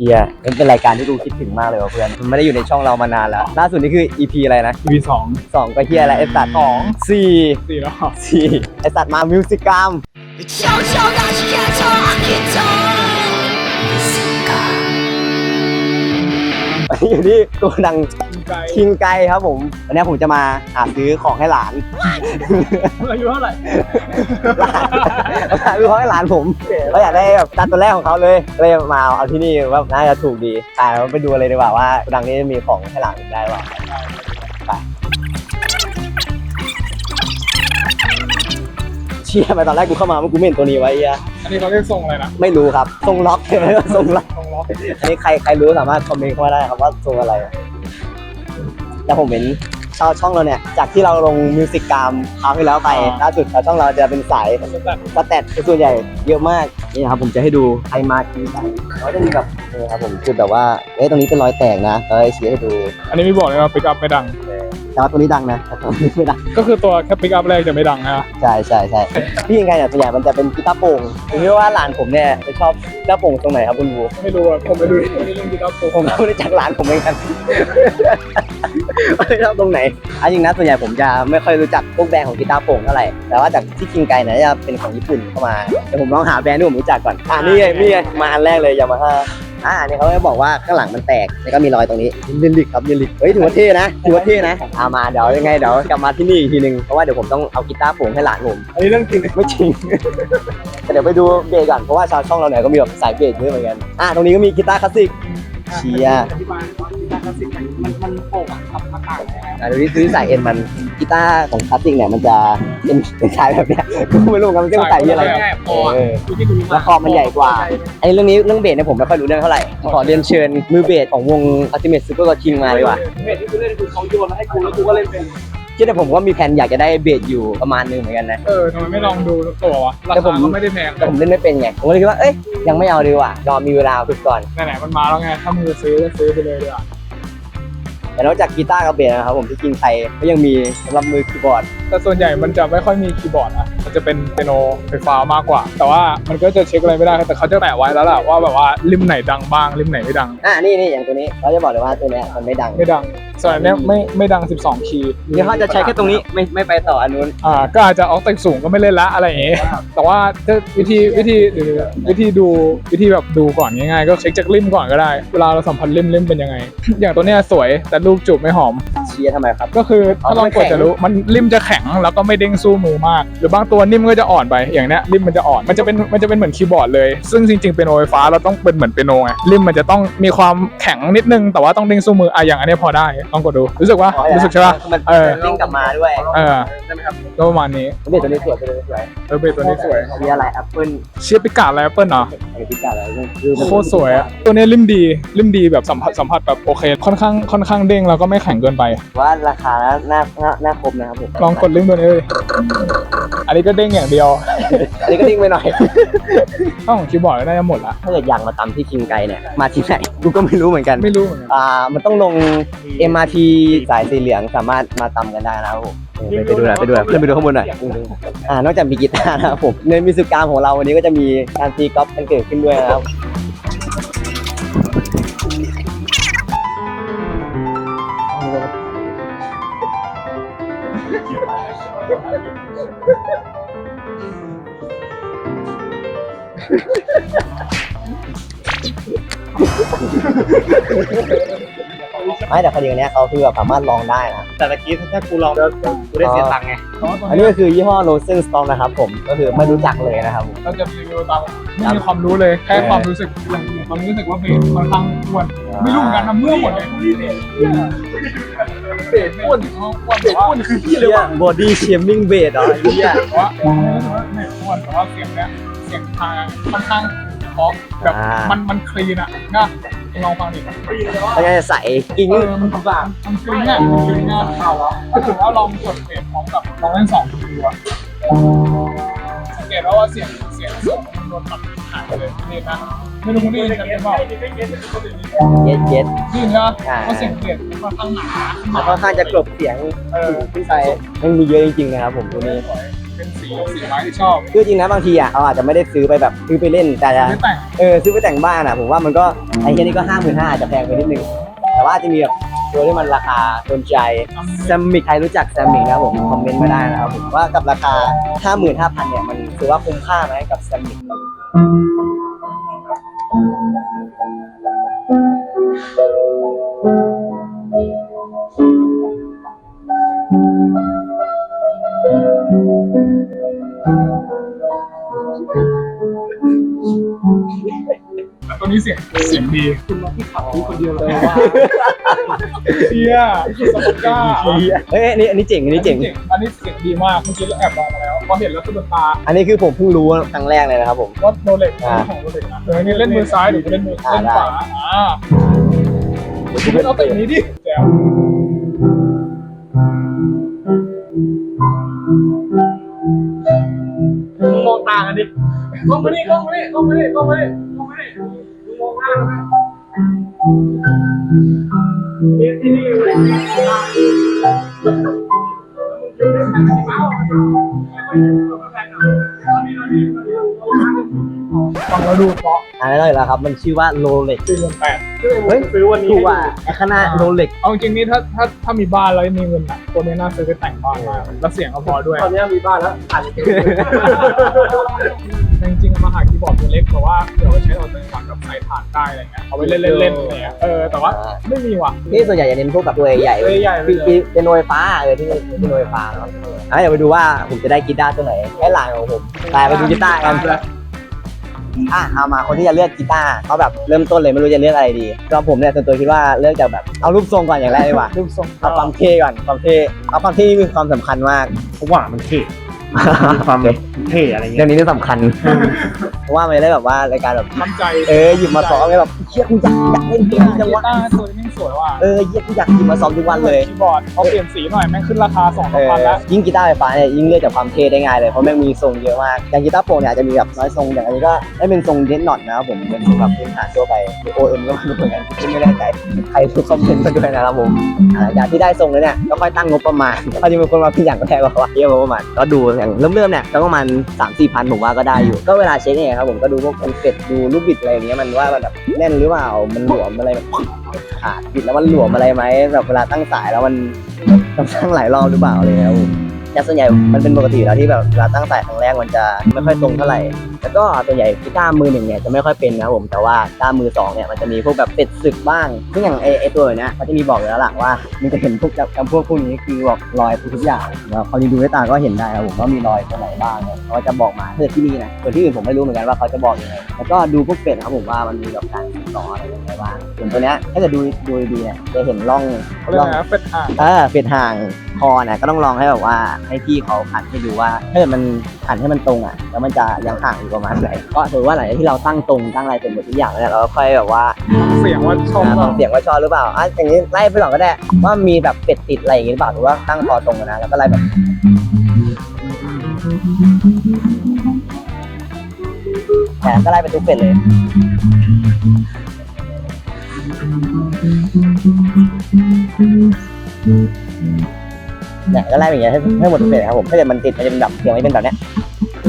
เฮียมันเป็นรายการที่กูคิดถึงมากเลยว่ะเพื่อน มันไม่ได้อยู่ในช่องเรามานานแล้ว ล่าสุดนี่คือ EP อะไรนะ วีสอง สองก็เฮียอะไรไอสัตว์สองสี่ สี่แล้ว สี่ไอสัตว์มามิวสิกกรรม 悄悄地写着一张。 อยู่ที่ตัวดัง ไกลคิงไกครับผม วันนี้ผมจะมาหาซื้อของให้หลานอายุเท่าไหร่หลานหาซื้อของให้หลานผมเขาอยากได้แบบจานตัวแรกของเขาเลยก็เลยมาเอาที่นี่ว่าน่าจะถูกดีอ่าเราไปดูเลยดีกว่าว่าตัวดังนี้มีของให้หลานได้เปล่าไปเชียไปตอนแรกกูเข้ามามันกูไม่เห็นตัวนี้ไว้เหี้ยอันนี้เขาเรียกทรงอะไรนะ ไม่รู้ครับทรงล็อกทรงล็อกทรงล็อกอันนี้ใครใครรู้สามารถคอมเมนต์เข้ามาได้ครับว่าทรงอะไร แต่ผมเห็นชาวช่องเราเนี่ย จากที่เราลงมิวสิกกรรมคราวที่แล้วไปล่าสุดชาวช่องเราจะเป็นสายสแตทสแตทส่วนใหญ่เยอะมากนี่นะครับผมจะให้ดูไอมาคีไปเขาจะมีแบบนี่ครับผมคือแบบว่าเอ้ยตรงนี้เป็นรอยแตกนะเราให้ชี้ให้ดู อันนี้ไม่บอกเลยว่าปิกอัพไม่ดังแต่ว่าตัวนี้ดังนะแต่ตัวนี้ไม่ดังก็คือตัวแค่ปิกอัพแรกจะไม่ดังนะใช่ใช่ใช่พี่ยังไงเนี่ยส่วนใหญ่มันจะเป็นกีตาร์โปร่งผมคิดว่าหลานผมเนี่ยจะชอบกีตาร์โปร่งตรงไหนครับคุณบูไม่รู้อะผมไปดูไม่ได้เล่นปิกอัพตัวผมก็ไม่รู้จักหลานผมเหมือนกัน ไม่ชอบตรงไหนอันจริงนะส่วนใหญ่ผมจะไม่ค่อยรู้จักพวกแบรนด์ของกีตาร์โปร่งเท่าไหร่แต่ว่าจากที่คิงไกเนี่ยจะเป็นของญี่ปุ่นเข้ามาเดี๋ยวผมลองหาแบรนด์ที่ผมรู้จักก่อนอ่านี่ไงนี่ไงมาอันแรกเลยยามาฮ่าอ่าอันนี้เขาจะบอกว่าข้างหลังมันแตกแล้วก็มีรอยตรงนี้ลิลิกครับลิลิกเฮ้ยถือว่าเท่นะถือว่าเท่นะเอามาเดี๋ยวยังไงเดี๋ยวกลับมาที่นี่อีกทีนึงเพราะว่าเดี๋ยวผมต้องเอากีตาร์โปร่งให้หลานผมอันนี้เรื่องจริงไม่จริงแต่เดี๋ยวไปดูเบสก่อนเพราะว่าชาวช่องเราเนี่ยก็มีแบบสายเบสเยอะเหมือนกันอะตรงนี้ก็มีกีตาร์คลาสสิกเชียร์ อธิบายว่ากีตาร์คลาสสิกมันมันโป่งอะครับมันต่างยังไงอะดูที่ดูที่สายเอ็นมันกีตาร์ของคลาสสิกเนี่ยมันจะเป็นเป็นสายแบบเนี้ยกูไม่รู้เหมือนกันมันจะเป็นสายที่อะไรพอเออ ดูที่ดูแล้วคอมันใหญ่กว่า ไอ้เรื่องนี้เรื่องเบสเนี่ยผมไม่ค่อยรู้เรื่องเท่าไหร่ ขอเรียนเชิญมือเบสของวง Ultimate Super God King มาดีกว่าเบสที่กูเล่นคือเขาโยนมาให้กูแล้วกูก็เล่นเป็น คิดแต่ผมว่ามีแผนอยากจะได้เบสอยู่ประมาณนึงเหมือนกันนะ เออทำไมไม่ลองดูตัววะราแต่ผคาม ก็ไม่ได้แพงแต่ผมเล่นไม่เป็นไง ผมก็เลยคิดว่า เอ้ย ยังไม่เอาดีกว่า รอมีเวลาฝึกก่อน ไหนๆมันมาแล้วไงถ้ามือซื้อก็ซื้อไปเลยดีกว่า แต่นอกจากกีตาร์กับเบสนะครับผมที่กินไทยก็ยังมีสำหรับมือคีย์บอร์ด แต่ส่วนใหญ่มันจะไม่ค่อยมีคีย์บอร์ดอะ มันจะเป็นเปียโนไฟฟ้ามากกว่า แต่ว่ามันก็จะเช็คอะไรไม่ได้แต่เขาจะแปะไว้แล้วแหละว่าแบบว่าริมไหนดังบ้างริมไหนไม่ดัง อ่านี่นี่อย่างตัวนี้เขาจะบอกเลยว่าตัวเนี้ยมันไม่ดังไม่ดังส่วนอันเนี้ยไม่ไม่ดัง 12 คีย์เดี๋ยวเขาจะใช้แค่ตรงนี้ไม่ไม่ไปต่ออันนู้นอ่าก็อาจจะออกแต่งสูงก็ไม่เล่นละอะไรอย่างงี้ แต่ว่าถ้าวิธีวิธีหรือวิธีดูวิธีแบบดูก่อนง่ายๆก็เช็คจากริมก่อนก็ได้ เวลาเราสัมผัสริมริมเป็นยังไง อย่างตัวเนี้ยสวยแต่ลูกจูบไม่หอม เชียร์ทำไมครับ ก็คืออ๋อถ้าลองกดมันแข็งจะรู้มันริมจะแข็งแล้วก็ไม่เด้งสู้มือมาก หรือบางตัวนิ่มก็จะอ่อนไปอย่างเนี้ยริมมันจะอ่อนมันจะเป็นมันจะเป็นเหมือนคีย์บอร์ดเลย ซึ่งจริงๆเป็นโอไฟฟ้าเราต้องเป็นเหมือนเป็นโนไงริมมันจะต้องมีความแข็งนิดนึง แต่ว่าต้องเด้งสู้มืออะอย่างอันเนี้ยพอได้ลองกดดูรู้สึกว่าอ๋อรู้สึกใช่ป่ะมันเออเด้งกลับมาด้วยเออก็ประมาณนี้เบสตัวนี้สวยตัวนี้สวยเออเบสตัวนี้สวยมีอะไรแอปเปิลเชียร์ปิกาอะไรแอปเปิลเนาะอะไรพิการอะไรคือมันโคตรสวยอะตัวนี้ริมดีริมดีแบบสัมผัสสัมผัสแบบโอเค ค่อนข้างค่อนข้างเด้งแล้วก็ไม่แข็งเกินไปว่าราคาน่าน่าน่าคมนะครับผมลองกดลิงก์ตัวนี้เลยอันนี้ก็เด้งอย่างเดียว อันนี้ก็ดิ้งไปหน่อยถ้าของคีย์บอร์ดก็น่าจะหมดละ ถ้าเกิดอยากมาตำที่คิงไกเนี่ยมาที่ไหนกูก็ไม่รู้เหมือนกันไม่รู้เหมือนกันอ่ามันต้องลง MRT สายสีเหลืองสามารถมาตำกันได้นะครับผมเออไปไปดูหน่อยไปดูหน่อยเพื่อนไปดูข้างบนหน่อยอ่านอกจากมีกีตาร์นะครับผมในมิวสิกกรรมของเราวันนี้ก็จะมีการตีกอล์ฟกันเกิดขึ้นด้วยนะครับ ไม่แต่คดีเนี้ยเขาคือแบบสามารถลองได้นะ แต่ตะกี้ถ้ากูลองแล้วกูได้เสียตังค์ไงอันนี้ก็คือยี่ห้อ Rosen Storm นะครับผม ก็คือไม่รู้จักเลยนะครับผม เราจะรีวิวตามไม่มีความรู้เลย แค่ความรู้สึกอย่างความรู้สึกว่าเบสค่อนข้างอ้วน ไม่รู้เหมือนกันนะเมื่อหมดเลยเบสอ้วนอ้วนแต่ว่าอ้วนคือที่เลยเชี่ยว่า body shaming bass เหรอไอ้เหี้ย แต่ว่ารู้สึกว่าเบสอ้วนแต่ว่าเสียงเนี้ย เสียงทางค่อนข้างเพราะแบบมันมันคลีนอะนะลองฟังดิแล้วก็จะใส่กิ้งเออมันต่างมันคลีนอะมันคลีนอะถ้าถือว่าลองกดเบสพร้อมกับลองเล่นสองดูอะสังเกตว่าว่าเสียงเสียงสูงมันโดนตัดหายไปเลยนี่นะไม่รู้คุณได้ยินกันหรือเปล่าเย็ดเย็ดได้ยินใช่ไหมอ่าว่าเสียงเบสมันค่อนข้างหนา แล้วค่อนข้างจะกลบเสียงเออ ขึ้นไปมันมีเยอะจริงๆนะครับผมตัวนี้ เป็นสีสีไม้ที่ชอบ คือจริงนะบางทีอะเราอาจจะไม่ได้ซื้อไปแบบซื้อไปเล่นแต่จะไม่แต่ง เออซื้อไปแต่งบ้านอะผมว่ามันก็ไอ้แค่นี้ก็ห้าหมื่นห้าอาจจะแพงไปนิดนึงแต่ว่าอาจจะมีแบบตัวที่มันราคาโดนใจแซมมิกใครรู้จักแซมมิกนะครับผมคอมเมนต์มาได้นะครับผมว่ากับราคา 55,000เนี่ยมันถือว่าคุ้มค่าไหมกับแซมมิกแต่ตั เสียงเสียงดีคุณมาที่ขับที่คนเดียวเลยว่าเชียสปอร์ก้าเฮ้ยอันนี้อันนี้เจ๋งอันนี้เจ๋ง อันนี้เสียงดีมากเมื่อกี้เราแอบลองมาแล้วพอเห็นแล้วตื่นตา อันนี้คือผมเพิ่งรู้ครั้งแรกเลยนะครับผมว่าโรเล็กอ่าของโรเล็กนะเออนี่เล่นมือซ้ายหรือเล่นมืออ่าเล่นขวาได้อ่าคุณเอาแต่อันนี้ดิแจ๋วมึงมองตากันดิกล้องมาดิกล้องมาดิกล้องมาดิกล้องมาดิ ฟังแล้วดูเพราะอันนี้เลยแล้วครับ มันชื่อว่าโรเล็กสี่หมื่นแปด เฮ้ยซื้อวันนี้ถูกกว่าไอ้ข้างหน้าโรเล็กเอาจริงๆนี่ถ้าถ้าถ้ามีบ้านแล้วมีเงินอะตัวนี้น่าซื้อไปแต่งบ้านมากแล้วเสียงก็พอด้วยตอนนี้มีบ้านแล้วผ่านจริงๆอะมาหาคีย์บอร์ดตัวเล็กแต่ว่าเดี๋ยวใช้เอาตัวฝังกับสายถ่านได้อะไรเงี้ยเอาไว้เล่นๆเล่นๆอะไรเงี้ยเออแต่ว่าไม่มีว่ะนี่ส่วนใหญ่จะเน้นพวกแบบตัวใหญ่ๆตัวใหญ่ๆไปเลยปีเป็นโนไฟฟ้าเออที่เป็นโนไฟฟ้าเนาะอะเดี๋ยวไปดูว่าผมจะได้กีตาร์ตัวไหนให้หลานของผมไปไปดูกีตาร์กัน อะเอามาคนที่จะเลือกกีตาร์เขาแบบเริ่มต้นเลยไม่รู้จะเลือกอะไรดีก็ผมเนี่ยส่วนตัวคิดว่าเลือกจากแบบเอารูปทรงก่อนอย่างแรกเลยว่ะรูปทรงเอาความเท่ก่อนความเท่เอาความเท่นี่มีความสำคัญมากเพราะว่ามันเท่ มีความเท่อะไรเงี้เรื่ยองนี้นี่สำคัญ เพราะว่ามันจะได้แบบว่ารายการแบบ มั่นใจเออหยิบมาซ้อมไงแบบเชี่ยกูอยากอยากเล่นเพลงกีจังวะตาร์ตัวนี้สวยว่ะเออเยี่ยกูอยากหยิบมาซ้อมทุกวันเลย คีย์บอร์ดพอเปลี่ยนสีหน่อยแม่งขึ้นราคาสองเอสามอพันแล้วยิ่งกีตาร์ไฟฟ้าเนี่ยยิ่งเลือกจากความเท่ได้ง่ายเลยเพราะแม่งมีทรงเยอะมากอย่างกีตาร์โปร่งเนี่ยอาจจะมีแบบน้อยทรงอย่างอันนี้ก็ได้เป็นทรงเดนน็อตนะครับผมเป็นทรงแบบพื้นฐานทั่วไปหรือ OM ก็ไม่รู้เหมือนกันที่ไม่แน่ใจใครทุกคอมเมนต์มาด้วยนะครับผมอ่าจากที่ได้ทรงแล้วเนี่ยก็ค่อยตั้งงบประมาณเขาจะมีคนมาพี่อย่างก็แพงกว่าเยอะประมาณก็ดูอย่างเริ่มๆเนี่ยก็ประมาณสามสี่พันผมว่าก็ได้อยู่ ก็เวลาเช็คเนี่ยครับผมก็ดูพวกเป็ดดูลูกบิดอะไรอย่างเงี้ยมันว่ามันแบบแน่นหรือเปล่ามันหลวมอะไรแบบขาดบิดแล้วมันหลวมอะไรไหมแบบเวลาตั้งสายแล้วมันต้องตั้งหลายรอบหรือเปล่าอะไรเลยครับผม แต่ส่วนใหญ่มันเป็นปกติอยู่แล้วที่แบบเวลาตั้งสายครั้งแรกมันจะไม่ค่อยตรงเท่าไหร่ แล้วก็ส่วนใหญ่กีตาร์มือหนึ่งเนี่ยจะไม่ค่อยเป็นนะครับผมแต่ว่ากีตาร์มือสองเนี่ยมันจะมีพวกแบบเป็ดศึกบ้างซึ่งอย่างไอไอตัวเนี้ยมันจะมีบอกอยู่แล้วล่ะว่ามันจะเห็นพวกจำพวกพวกนี้คือบอกรอยทุกอย่างแล้วพอดีดูด้วยตาก็เห็นได้ครับผมว่ามีรอยตรงไหนบ้างเนี่ยเขาจะบอกมาถ้าที่นี่นะส่วนที่อื่นผมไม่รู้เหมือนกันว่าเขาจะบอกยังไงแล้วก็ดูพวกเป็ดนะครับผมว่ามันมีแบบการต่ออะไรยังไงบ้างส่วนตัวเนี้ยถ้าเกิดดูดูดีๆเนี่ยจะเห็นร่องเขาเรียกร่องอะไรนะเป็ดอ่างเออเป็ดห่างคอเนี่ยก็ต้องลองให้แบบว่าให้พี่เขาขันให้ดูว่าถ้าเกิดมันขันให้มันตรงอะ แล้วมันจะยังห่างอยู่ประมาณไหนก็ถือว่าหลังจากที่เราตั้งตรงตั้งอะไรเป็นหมดทุกอย่างแล้วเนี่ยเราก็ค่อยแบบว่าเสียงว่าชอบอ่าเปฟัล่างเสียงว่าชอบหรือเปล่าอะอย่างนี้ไล่ไปก่อนก็ได้ว่ามีแบบเป็ดติดอะไรอย่างงี้หรือเปล่าหรือว่าตั้งคอตรงอะนะแล้วก็ไล่แบบ แต่ก็ไล่ไปทุกเป็ดเลย เนี่ยก็ไล่ไปอย่างเงี้ยให้ให้หมดทุกเป็ดนะครับผมถ้าเกิดมันติดมันจะเป็นแบบเสียงไม่เป็นแบบเนี้ย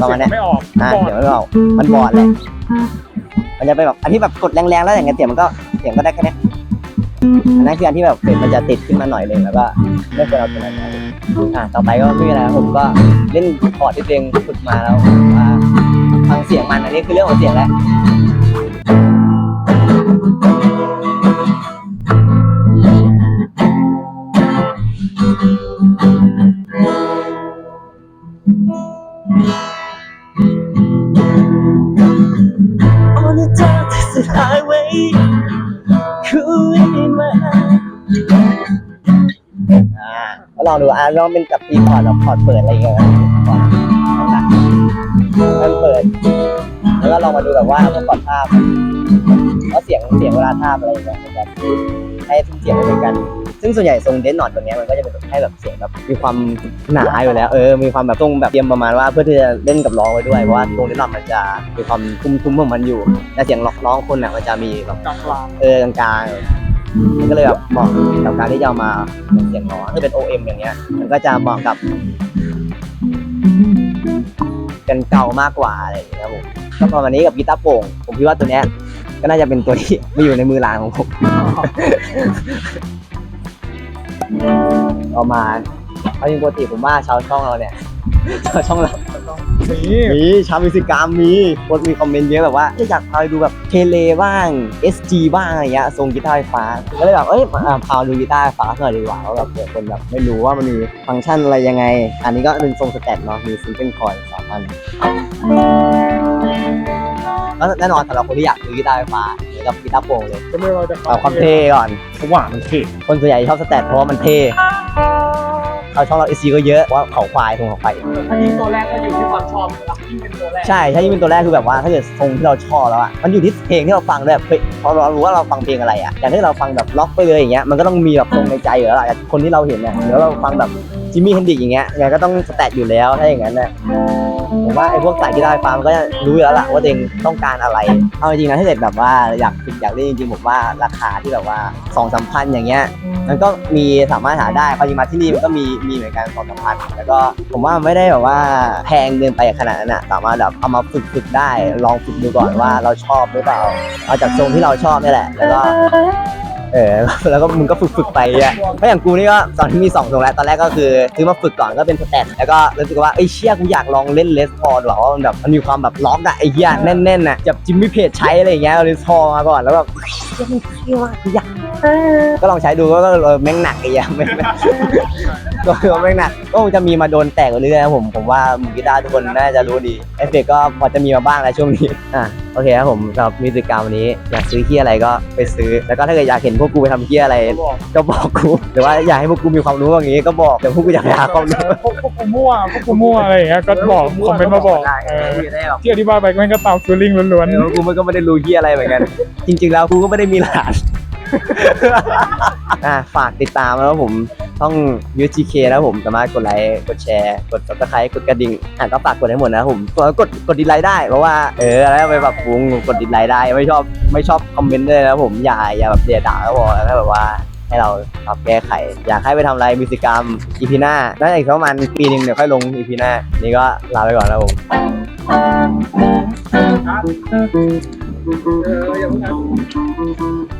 ประมาณเนี้ยไม่ออกอ่าบอดเสียงไม่ออกมันบอดแหละมันจะไปแบบอันที่แบบกดแรงๆแล้วอย่างเงี้ยเสียงมันก็เสียงก็ได้แค่เนี้ยอันนั้นคืออันที่แบบเสียงมันจะติดขึ้นมาหน่อยนึงแล้วก็ไม่ควรเอาตัวนั้นมาอ่าต่อไปก็ไม่มีอะไรครับผมก็เล่นคอร์ดที่ตัวเองฝึกมาแล้วว่าฟังเสียงมันอันนี้คือเรื่องของเสียงแล้ว ลองดูอะลองเป็นกับตีคอร์ดแบบคอร์ดเปิดอะไรอย่างเงี้ยคอร์ดหนักๆมันเปิด แล้วก็ลองมาดูแบบว่าพวกคอร์ดทาบว่าเสียงเสียงเวลาทาบอะไรอย่างเงี้ยมันจะให้ทุกเสียงเหมือนกัน ซึ่งส่วนใหญ่ทรงเดนนอตตัวนี้มันก็จะเป็นแบบให้แบบเสียงแบบมีความหนาอยู่แล้ว เออ มีความแบบทรงแบบเตรียมประมาณว่าเพื่อที่จะเล่นกับร้องไว้ด้วย เพราะว่าทรงเดนนอตมันจะมีความคุ้มๆของมันอยู่ แต่เสียงร้องคนอะมันจะมีแบบกลางกลางเออกลางๆ มันก็เลยแบบเหมาะกับการที่จะเอามาเป็นเสียงร้องถ้าเป็น OM อย่างเงี้ย มันก็จะเหมาะกับกันเก่ามากกว่าอะไรอย่างเงี้ยครับผมก็ประมาณนี้กับกีตาร์โป่ง ผมคิดว่าตัวเนี้ยก็น่าจะเป็นตัวที่มาอยู่ในมือหลานของผมเอามาเอาจริงปกติผมว่าชาวช่องเราเนี่ยชาวช่องเรา นี่มีชาวมิวสิกกรรมมีคนมีคอมเมนต์เยอะแบบว่าอยากพาไปดูแบบเทเลบ้าง SG บ้างอะไรเงี้ยทรงกีตาร์ไฟฟ้าก็เลยแบบเอ้ยมาอ่าพาดูกีตาร์ไฟฟ้าหน่อยดีกว่าว่าแบบเผื่อคนแบบไม่รู้ว่ามันมีฟังก์ชันอะไรยังไง อันนี้ก็เป็นทรงสแตทเนาะมีซิงเกิลคอยสองพันแล้วแน่นอนสำหรับคนที่อยากดูกีตาร์ไฟฟ้าเหมือนกับกีตาร์โปร่งเลยก็ไม่ว่าจะเอาความเท่ก่อน เพราะว่ามันเท่คนส่วนใหญ่ชอบสแตทเพราะว่ามันเท่ เขาช่องเรา SG ก็เยอะเพราะว่าเขาควายทรงเขาควายถ้ายิ่งตัวแรกก็อยู่ที่ความชอบนะครับยิ่งเป็นตัวแรกใช่ถ้ายิ่งเป็นตัวแรกคือแบบว่าถ้าเกิดทรงที่เราชอบแล้วอะมันอยู่ที่เพลงที่เราฟังด้วยเฮ้ยพอเรารู้ว่าเราฟังเพลงอะไรอะอย่างที่เราฟังแบบล็อกไปเลยอย่างเงี้ยมันก็ต้องมีแบบทรงในใจอยู่แล้วล่ะแต่คนที่เราเห็นเนี่ยแล้วเราฟังแบบจิมมี่เฮนดิกอย่างเงี้ยยังไงก็ต้องสแตทอยู่แล้วถ้าอย่างนั้นนะ ผมว่าไอ้พวกสายกีตาไฟฟ้ามันก็จะรู้อยู่แล้วล่ะว่าตัวเองต้องการอะไร เอาจริงๆนะถ้าเกิดแบบว่าอยากอยากเล่นจริงๆผมว่าราคาที่แบบว่าสองสามพันอย่างเงี้ยมันก็มีสามารถหาได้พอจริงมาที่นี่มันก็มีมีเหมือนกันสองสามพันแล้วก็ผมว่าไม่ได้แบบว่าแพงเกินไปขนาดนั้นอะสามารถแบบเอามาฝึกฝึกได้ลองฝึกดูก่อนว่าเราชอบหรือเปล่าเอาจากทรงที่เราชอบนี่แหละ แล้วก็ เออแล้วก็มึงก็ฝึกฝึกไปอะเพราะอย่างกูนี่ก็ตอนที่มีสองทรงแล้วตอนแรกก็คือซื้อมาฝึกก่อนก็เป็นสแตทแล้วก็รู้สึกว่าไอ้ยเชี่ยกูอยากลองเล่นเลสพอร์ดว่ามันแบบมันมีความแบบล็อกอะไอ้เหี้ยแน่นๆอะจับจิมมี่เพจใช้อะไรอย่างเงี้ยเลสพอร์มาก่อนแล้วแบบเชี่ยมันเท่ว่ะกูอยากก็ลองใช้ดูก็ก็เออแม่งหนักไอ้เหี้ย แม่งก็คือแม่งหนักก็คงจะมีมาโดนแตกเรื่อยๆนะผมผมว่ามือกีตาร์ทุกคนน่าจะรู้ดีเอฟเฟกต์ก็พอจะมีมาบ้างแล้วช่วงนี้อะโอเคครับผมสำหรับมิวสิกกรรมวันนี้อยากซื้อเฮียอะไรก็ไปซื้อ แล้วก็ถ้าเกิดอยากเห็นพวกกูไปทำเฮียอะไรก็บอกกูหรือว่าอยากให้พวกกูมีความรู้อย่างนี้ก็บอกเดี๋ยวพวกกูอยากไปหาความรู้พวกพวกกูมั่วพวกกูมั่วอะไรอย่างเงี้ยก็บอกคอมเมนต์มาบอกได้เออได้แบบที่อธิบายไปก็แม่งก็ตามฟีลลิ่งล้วนเออกูมันก็ไม่ได้รู้เฮียอะไรเหมือนกัน จริง ๆ แล้วกูก็ไม่ได้มีหลานอะฝากติดตามแล้วผม ช่อง UTK นะผมสามารถกดไลค์กดแชร์กด subscribe กดกระดิ่งอะก็ฝากกดให้หมดนะผมกดกดกดดิไลค์ได้เพราะว่าเออแล้วไปแบบปรุงกดดิไลค์ได้ไม่ชอบไม่ชอบคอมเมนต์ด้วยนะผมอย่าอย่าแบบเดียด่าก็พอแล้วแบบว่าให้เราปรับแก้ไข อยากให้ไปทำอะไรมิวสิกรรมอีพีหน้าน่าจะอีกประมาณปีหนึ่งเดี๋ยวค่อยลงอีพีหน้า นี่ก็ลาไปก่อนแล้วผมเอออย่างนั้น